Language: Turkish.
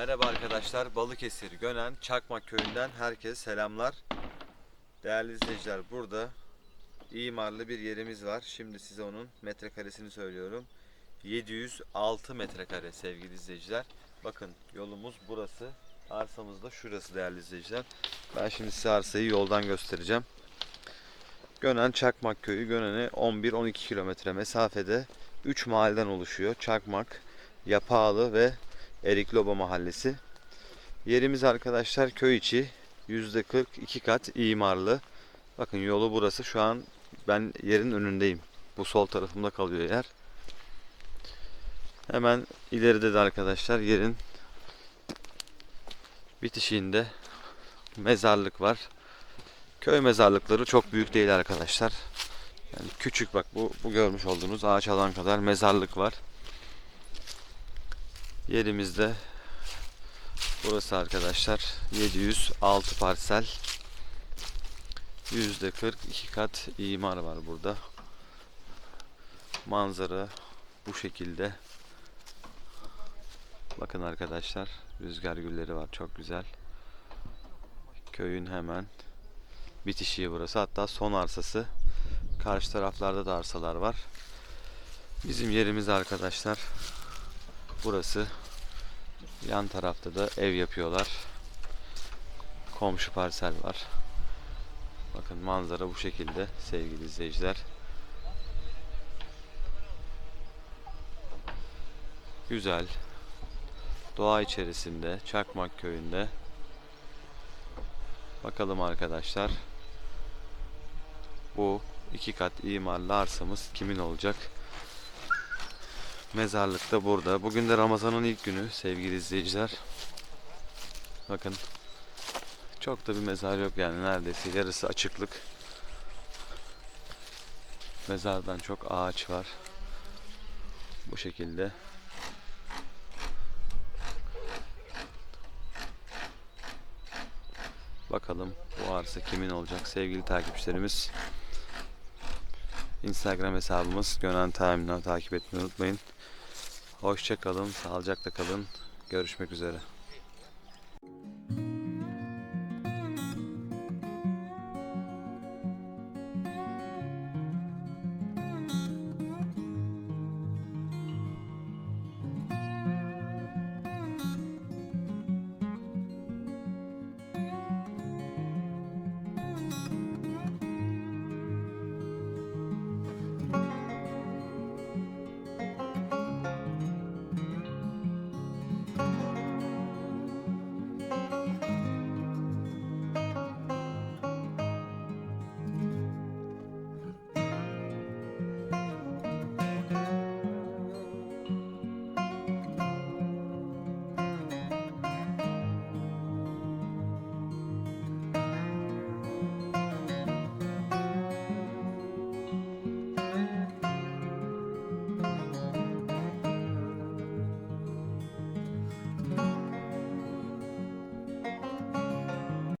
Merhaba arkadaşlar. Balıkesir Gönen Çakmak köyünden herkese selamlar. Değerli izleyiciler burada imarlı bir yerimiz var. Şimdi size onun metrekaresini söylüyorum. 706 metrekare sevgili izleyiciler. Bakın yolumuz burası. Arsamız da şurası değerli izleyiciler. Ben şimdi size arsayı yoldan göstereceğim. Gönen Çakmak köyü Gönen'e 11-12 kilometre mesafede 3 mahalleden oluşuyor. Çakmak, Yapağlı ve Erikloba mahallesi. Yerimiz arkadaşlar köy içi %40 iki kat imarlı. Bakın yolu burası. Şu an ben yerin önündeyim. Bu sol tarafımda kalıyor yer. Hemen ileride de arkadaşlar yerin bitişiğinde mezarlık var. Köy mezarlıkları çok büyük değil arkadaşlar. Yani küçük bak bu, bu görmüş olduğunuz ağaç alan kadar mezarlık var. Yerimizde burası arkadaşlar 706 parsel %40 iki kat imar var burada. Manzara bu şekilde. Bakın arkadaşlar rüzgar gülleri var çok güzel. Köyün hemen bitişiği burası. Hatta son arsası. Karşı taraflarda da arsalar var. Bizim yerimiz arkadaşlar burası. Yan tarafta da ev yapıyorlar. Komşu parsel var. Bakın manzara bu şekilde sevgili izleyiciler. Güzel. Doğa içerisinde Çakmak köyünde. Bakalım arkadaşlar. Bu iki kat imarlı arsamız kimin olacak? Mezarlık da burada. Bugün de Ramazan'ın ilk günü sevgili izleyiciler. Bakın. Çok da bir mezar yok yani neredeyse yarısı açıklık. Mezardan çok ağaç var. Bu şekilde. Bakalım bu arsa kimin olacak sevgili takipçilerimiz. Instagram hesabımız Gönen Tahmin'den takip etmeyi unutmayın. Hoşça kalın, sağlıcakla kalın. Görüşmek üzere.